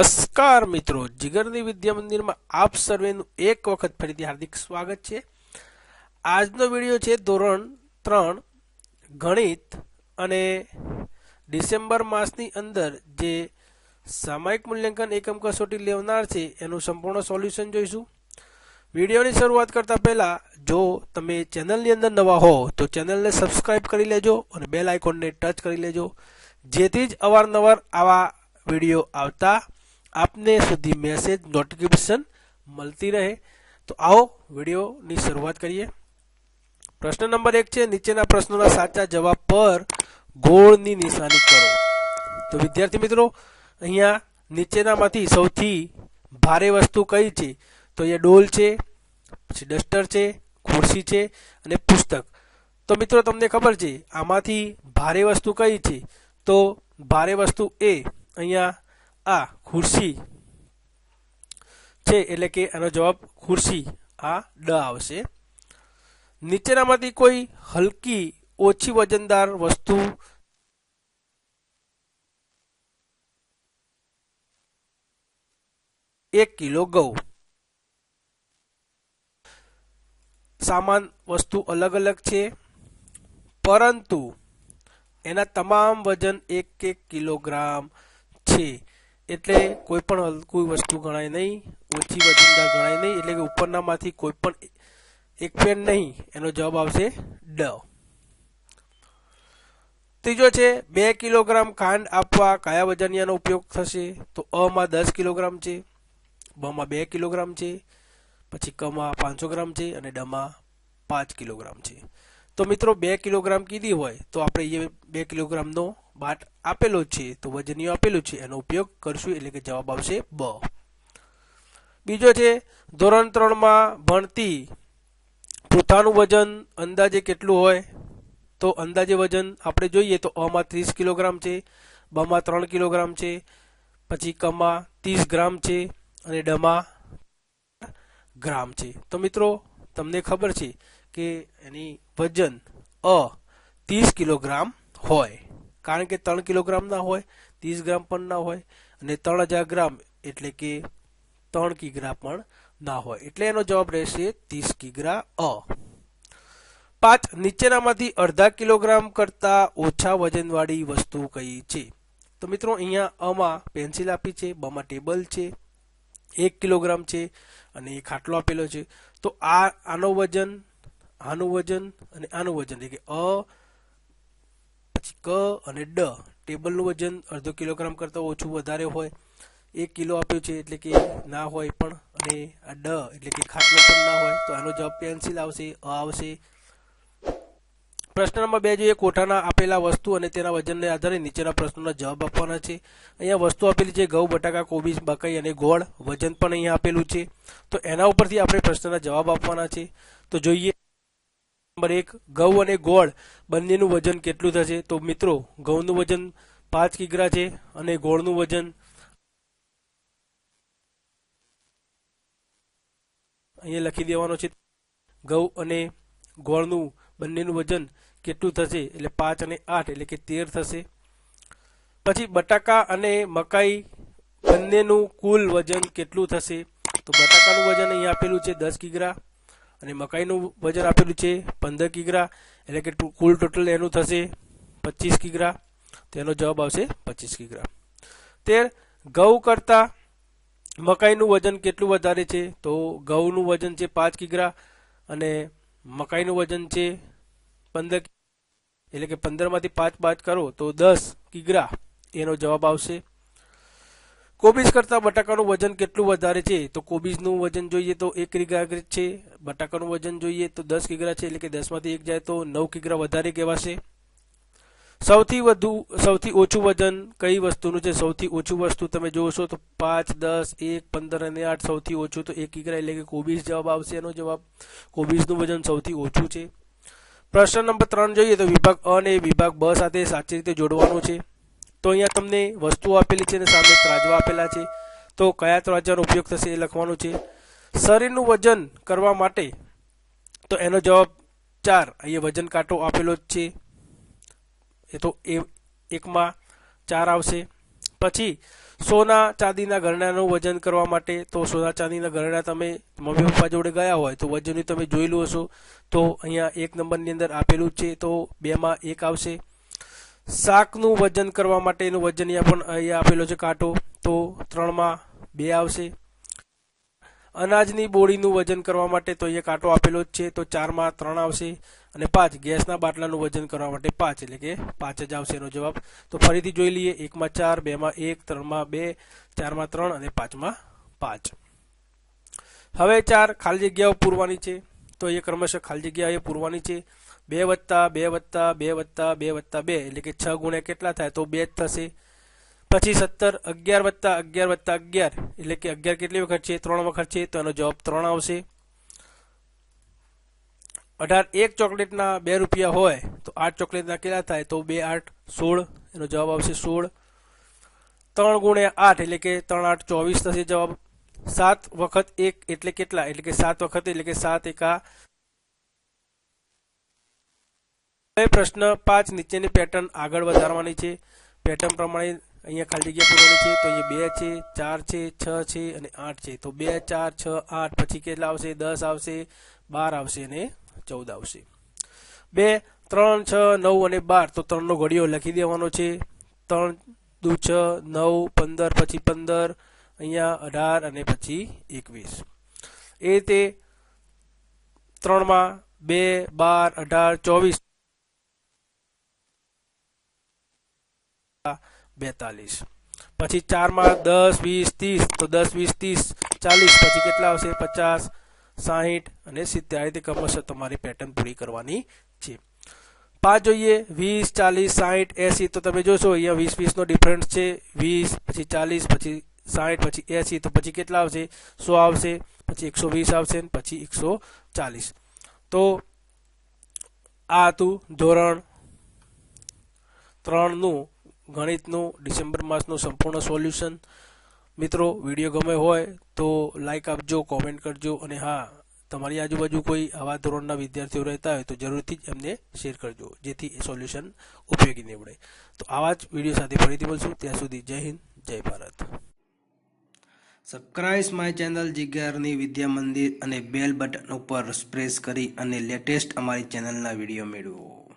નમસ્કાર મિત્રો. જીગરની વિદ્યા મંદિરમાં આપ સર્વેનું એક વખત ફરીથી હાર્દિક સ્વાગત છે. આજનો વીડિયો છે ધોરણ ત્રણ, ગણિત અને ડિસેમ્બર માસની અંદર જે સામાયિક મૂલ્યાંકન એકમ કસોટી લેવનાર છે, એનું સંપૂર્ણ સોલ્યુશન જોઈશું. વિડીયોની શરૂઆત કરતા પહેલા, જો તમે ચેનલની અંદર નવા હો, તો ચેનલને સબસ્ક્રાઇબ કરી લેજો અને બેલ આઇકોનને ટચ કરી લેજો. જેથી જ અવારનવાર આવા વીડિયો આવતા આપને સુધી મેસેજ નોટિફિકેશન મળતી રહે. તો આવો વિડીયોની શરૂઆત કરીએ. પ્રશ્ન નંબર એક છે, નીચેના પ્રશ્નોના સાચા જવાબ પર ગોળની નિશાની કરો. તો વિદ્યાર્થી મિત્રો, અહીંયા નીચેનામાંથી સૌથી ભારે વસ્તુ કઈ છે? તો અહીંયા ડોલ છે, પછી ડસ્ટર છે, ખુરશી છે અને પુસ્તક. તો મિત્રો, તમને ખબર છે, આમાંથી ભારે વસ્તુ કઈ છે? તો ભારે વસ્તુ એ, અહીંયા આ ખુરશી છે એટલે કે આનો જવાબ ખુરશી આ ડ આવશે. નીચેનામાંથી કોઈ હલકી, ઓછી વજનદાર વસ્તુ એક કિલો ઘઉં. સામાન વસ્તુ અલગ અલગ છે, પરંતુ એના તમામ વજન એક એક કિલોગ્રામ છે. એટલે કોઈ પણ હલકું વસ્તુ ગણાય નહીં, ઓછી વજનદાર ગણાય નહીં, એટલે કે ઉપરનામાંથી કોઈ પણ એક પેન નહીં, એનો જવાબ આવશે ડ. ત્રીજો છે, બે કિલોગ્રામ ખાંડ આપવા કયા વજનિયાનો ઉપયોગ થશે? તો અમાં દસ કિલોગ્રામ છે, બમાં બે કિલોગ્રામ છે, પછી ક માં પાંચસો ગ્રામ છે અને ડ માં પાંચ કિલોગ્રામ છે. તો મિત્રો, બે કિલોગ્રામ કીધી હોય, તો આપણે એ બે કિલોગ્રામનો બાટ આપેલો છે, તો વજનીય આપેલું છે, એનો ઉપયોગ કરશું એટલે કે જવાબ આવશે બ. બીજો છે, ધોરણ ત્રણમાં ભણતી પૃથાનું વજન અંદાજે કેટલું હોય? તો અંદાજે વજન આપણે જોઈએ તો અમાં ત્રીસ કિલોગ્રામ છે, બમાં ત્રણ કિલોગ્રામ છે, પછી ક માં ત્રીસ ગ્રામ છે, અને ડમાં ગ્રામ છે. તો મિત્રો, તમને ખબર છે કે એની વજન અ ત્રીસ કિલોગ્રામ હોય. કારણ કે ત્રણ કિલોગ્રામ ના હોય, ત્રીસ ગ્રામ પણ ના હોય અને ત્રણ હજાર ગ્રામ એટલે કે ત્રણ કિગ્રા પણ ના હોય. એટલે એનો જવાબ રહેશે ત્રીસ કિગ્રા અ. પાંચ નીચેનામાંથી અડધા કિલોગ્રામ કરતા ઓછા વજનવાળી વસ્તુ કઈ છે? તો મિત્રો અહીંયા અમાં પેન્સિલ આપી છે, બમાં ટેબલ છે, એક કિલોગ્રામ છે અને એ ખાટલો આપેલો છે. તો આ આનો વજન, આનું વજન અને આનું વજન. એટલે કે અ પછી ક અને ડ. ટેબલનું વજન અડધો કિલોગ્રામ કરતાં ઓછું વધારે હોય. એક કિલો આપ્યું છે એટલે કે ના હોય પણ, અને આ ડ એટલે કે ખાટલો પણ ના હોય, તો આનો જવાબ પેન્સિલ આવશે, અ આવશે. પ્રશ્ન નંબર બે જોઈએ કોઠાના આપેલા વસ્તુ અને તેના વજનને આધારે નીચેના પ્રશ્નોના જવાબ આપવાના છે. અહીંયા વસ્તુ આપેલી છે ઘઉં, બટાકા, કોબીજ મકાઈ અને ગોળ. વજન પણ અહીંયા આપેલું છે. તો એના ઉપરથી આપણે પ્રશ્નના જવાબ આપવાના છે. તો જોઈએ નંબર એક, ઘઉં અને ગોળ બંનેનું વજન કેટલું થશે? તો મિત્રો, ઘઉંનું વજન પાંચ કિગ્રા છે અને ગોળનું વજન અહીંયા લખી દેવાનો છે. ઘઉં અને ગોળનું બંનેનું વજન કેટલું થશે? એટલે પાંચ અને આઠ, એટલે કે તેર થશે. પછી બટાકા અને મકાઈ બંનેનું કુલ વજન કેટલું થશે? તો બટાકાનું વજન અહીંયા આપેલું છે દસ કિગ્રા. અને મકાઈનું વજન આપેલું છે પંદર કિગ્રા, એટલે કે કુલ ટોટલ એનું થશે પચીસ કિગ્રા તેનો જવાબ આવશે પચીસ કિગ્રા. તેર, ઘઉં કરતા મકાઈનું વજન કેટલું વધારે છે? તો ઘઉંનું વજન છે પાંચ કિગ્રા અને મકાઈનું વજન છે પંદર એટલે કે પંદરમાંથી પાંચ બાદ કરો તો દસ કિગ્રા એનો જવાબ આવશે કોબીજ કરતાં બટાકાનું વજન કેટલું વધારે છે? તો કોબીજનું વજન જોઈએ તો એક કિગ્રા છે. બટાકાનું વજન જોઈએ તો દસ કિગ્રા છે, એટલે કે દસમાંથી એક જાય તો નવ કિગ્રા વધારે કહેવાશે. સૌથી વધુ, સૌથી ઓછું વજન કઈ વસ્તુનું છે? સૌથી ઓછું વસ્તુ તમે જોશો તો પાંચ, દસ, એક, પંદર અને આઠ સૌથી ઓછું તો એક કિગ્રા એટલે કે કોબીજ જવાબ આવશે એનો જવાબ. કોબીજનું વજન સૌથી ઓછું છે. પ્રશ્ન નંબર ત્રણ જોઈએ તો વિભાગ અ ને વિભાગ બ સાથે સાચી રીતે જોડવાનું છે. તો અહીંયા તમને વસ્તુઓ આપેલી છે અને સામે ત્રાજવા આપેલા છે. તો કયા ત્રાજવાનો ઉપયોગ થશે એ લખવાનું છે. શરીરનું વજન કરવા માટે તો એનો જવાબ ચાર. અહીંયા વજન કાંટો આપેલો જ છે. એ તો એ એકમાં ચાર આવશે. પછી સોના ચાંદીના ઘરેણાનું વજન કરવા માટે તો સોના ચાંદીના ઘરેણા તમે મમ્મી પપ્પા જોડે ગયા હોય તો વજન તમે જોયેલું હશો. તો અહીંયા એક નંબરની અંદર આપેલું જ છે. તો બેમાં એક આવશે. શાકનું વજન કરવા માટેનું વજન અહીંયા પણ અહીંયા આપેલો છે કાંટો. તો ત્રણમાં બે આવશે. અનાજની બોડીનું વજન કરવા માટે તો અહીંયા કાંટો આપેલો જ છે. તો ચારમાં ત્રણ આવશે અને પાંચ. ગેસના બાટલાનું વજન કરવા માટે પાંચ. એટલે કે પાંચ જ આવશે એનો જવાબ. તો ફરીથી જોઈ લઈએ. એકમાં ચાર, બેમાં એક, ત્રણમાં બે, ચારમાં ત્રણ અને પાંચમાં પાંચ. હવે ચાર ખાલી જગ્યાઓ પૂરવાની છે. તો એ ક્રમશઃ ખાલી જગ્યા એ પૂરવાની છે. બે વત્તા બે વત્તા બે. વત્તા બે વત્તા બે એટલે કે છ ગુણ્યા કેટલા થાય તો બે જ થશે. પછી સત્તર, અગિયાર વત્તા અગિયાર વત્તા અગિયાર. એટલે કે અગિયાર કેટલી વખત છે? ત્રણ વખત છે, તો એનો જવાબ ત્રણ આવશે. અઢાર એક ચોકલેટના બે રૂપિયા હોય, તો આઠ ચોકલેટના કેટલા થાય? તો બે, આઠ, સોળ. એનો જવાબ આવશે સોળ. ત્રણ ગુણ્યા આઠ, એટલે કે ત્રણ, આઠ, ચોવીસ થશે જવાબ. સાત વખત એક, એટલે કેટલા? એટલે કે સાત વખત, એટલે કે સાત એકા હવે પ્રશ્ન પાંચ નીચેની પેટર્ન આગળ વધારવાની છે. પેટર્ન પ્રમાણે અહીંયા ખાલી જગ્યા પૂરવાની છે, તો અહીંયા બે છે, ચાર છે, છ છે અને આઠ છે. તો બે, ચાર, છ, આઠ, પછી કેટલા આવશે? દસ આવશે, બાર આવશે અને ચૌદ આવશે. બે, ત્રણ, છ, નવ અને બાર, તો ત્રણનો ઘડિયો લખી દેવાનો છે. ત્રણ, દુ, છ, નવ, પંદર, પછી પંદર, અહીંયા અઢાર અને પછી એકવીસ. એ રીતે ત્રણમાં બે, બાર, અઢાર, ચોવીસ બેતાલીસ. પછી ચારમાં દસ, વીસ, ત્રીસ. તો દસ, વીસ, ત્રીસ, ચાલીસ. પછી કેટલા આવશે? પચાસ, સાહીઠ અને સિત્તેર. રીતે ક્રમશઃ તમારી પેટર્ન પૂરી કરવાની છે. પાંચ જોઈએ. વીસ, ચાલીસ, સાહીઠ, એસી. તો તમે જોશો, અહીંયા વીસ, વીસનો ડિફરન્સ છે. વીસ, પછી ચાલીસ, પછી સાહીઠ, પછી એસી. તો પછી કેટલા આવશે? સો આવશે. પછી એકસો વીસ આવશે પછી એકસો ચાલીસ. તો આ હતું ધોરણ ત્રણનું. ગણિતનું, ડિસેમ્બર માસનું સંપૂર્ણ સોલ્યુશન. મિત્રો, વીડિયો ગમે હોય તો લાઇક આપજો કોમેન્ટ કરજો અને હા, તમારી આજુબાજુ કોઈ આવા ધોરણના વિદ્યાર્થીઓ રહેતા હોય તો જરૂરથી જ એમને શેર કરજો, જેથી એ સોલ્યુશન ઉપયોગી નીવડે. તો આવા જ વીડિયો સાથે ફરીથી મળશું. ત્યાં સુધી જય હિન્દ, જય ભારત. સબસ્ક્રાઇબ માય ચેનલ જીગરની વિદ્યા મંદિર અને બેલ બટન ઉપર પ્રેસ કરી અને લેટેસ્ટ અમારી ચેનલના વીડિયો મેળવો.